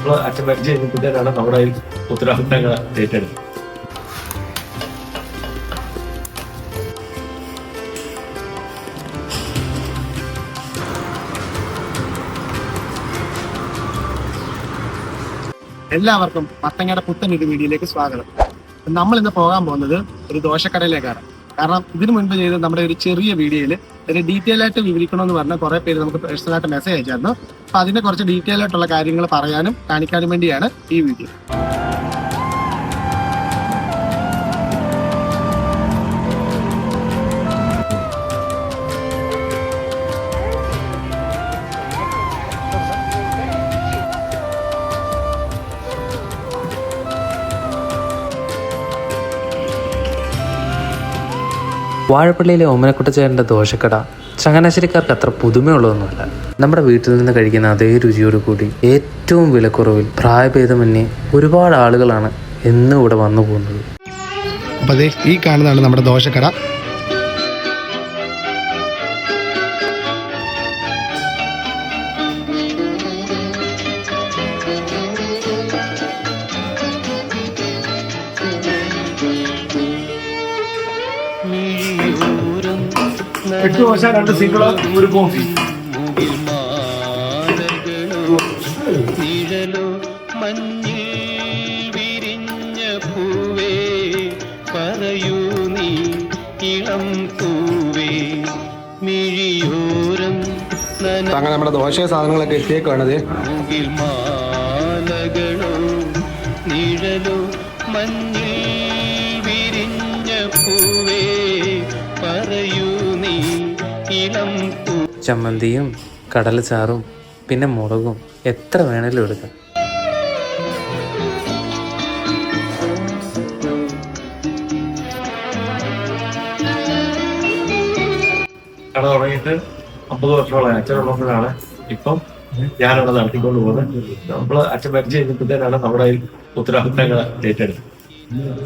നമ്മൾ അച്ഛൻ മരിച്ചു കഴിഞ്ഞപ്പോഴത്തേക്കാണ് നമ്മുടെ ഉത്തരവാദിത്തങ്ങൾ ഏറ്റെടുത്തത്. എല്ലാവർക്കും മത്തങ്ങയുടെ പുത്തൻ ഒരു വീഡിയോയിലേക്ക് സ്വാഗതം. നമ്മൾ ഇന്ന് പോകാൻ പോകുന്നത് ഒരു ദോശക്കടയിലേക്കാണ്. കാരണം ഇതിനു മുൻപ് ചെയ്ത നമ്മുടെ ഒരു ചെറിയ വീഡിയോയിൽ ഒരു ഡീറ്റെയിൽ ആയിട്ട് വിവരിക്കണമെന്ന് പറഞ്ഞ കുറെ പേര് നമുക്ക് പേഴ്സണൽ ആയിട്ട് മെസ്സേജ് അയച്ചായിരുന്നു അപ്പൊ അതിന്റെ കുറച്ച് ഡീറ്റെയിൽ ആയിട്ടുള്ള കാര്യങ്ങൾ പറയാനും കാണിക്കാനും വേണ്ടിയാണ് ഈ വീഡിയോ വാഴപ്പള്ളിയിലെ ഓമനക്കുട്ടച്ചേരന്റെ ദോശക്കട ചങ്ങനാശ്ശേരിക്കാർക്ക് അത്ര പുതുമയുള്ളതൊന്നുമല്ല. നമ്മുടെ വീട്ടിൽ നിന്ന് കഴിക്കുന്ന അതേ രുചിയോട് കൂടി ഏറ്റവും വിലക്കുറവിൽ പ്രായഭേദമന്യേ ഒരുപാട് ആളുകളാണ് എന്നും ഇവിടെ വന്നു പോകുന്നത്. അപ്പോൾ ഈ കാണുന്നതാണ് നമ്മുടെ ദോശക്കട. എട്ട് ദോശ രണ്ട് സിംഗിൾ ഒരു കോഫി നിഴലോ മഞ്ഞിൽ വിരിഞ്ഞ പൂവേ പറയൂ നീ ഇളം പൂവേ. മിഴിയോരം അങ്ങനെ നമ്മുടെ ദോശ സാധനങ്ങളൊക്കെ എത്തിയേക്കാണ് അത് മാലകളോ നിഴലോ മഞ്ഞിൽ ഇളം ചമ്മന്തിയും കടലച്ചാറും പിന്നെ മുളകും എത്ര വേണേലും എടുക്കാം. കട തുടങ്ങിയിട്ട് അമ്പത് വർഷത്തോളം അച്ഛനുള്ളപ്പോഴാണ് ഇപ്പം ഞാനവിടെ നടത്തിക്കൊണ്ട് പോകുന്നത്. നമ്മൾ അച്ഛൻ മരിച്ചു കഴിഞ്ഞപ്പോഴത്തേനാണ് നമ്മുടെ ഈ ഉത്തരവാദിത്തങ്ങൾ ഏറ്റെടുത്തത്.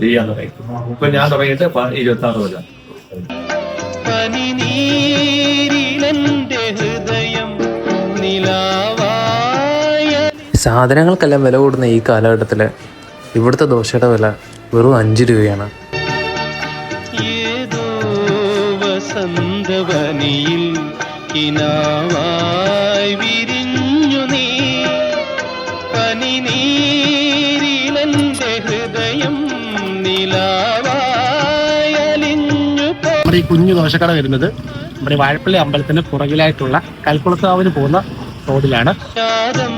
ചെയ്യാൻ തുടങ്ങി ഇപ്പൊ ഞാൻ തുടങ്ങിയിട്ട് ഇരുപത്തി ആറ് കൊല്ലം. ഹൃദയം സാധനങ്ങൾക്കെല്ലാം വില കൂടുന്ന ഈ കാലഘട്ടത്തിൽ ഇവിടുത്തെ ദോശയുടെ വില വെറും അഞ്ച് രൂപയാണ്. ഏതോ വസന്തവനിയിൽ കിനാവായി വിരിഞ്ഞു നീ. ഹൃദയം കുഞ്ഞു ദോശക്കട വരുന്നത് നമ്മുടെ വാഴപ്പള്ളി അമ്പലത്തിന് പുറകിലായിട്ടുള്ള കൽക്കുളത്താവിന് പോകുന്ന റോഡിലാണ്. പാദം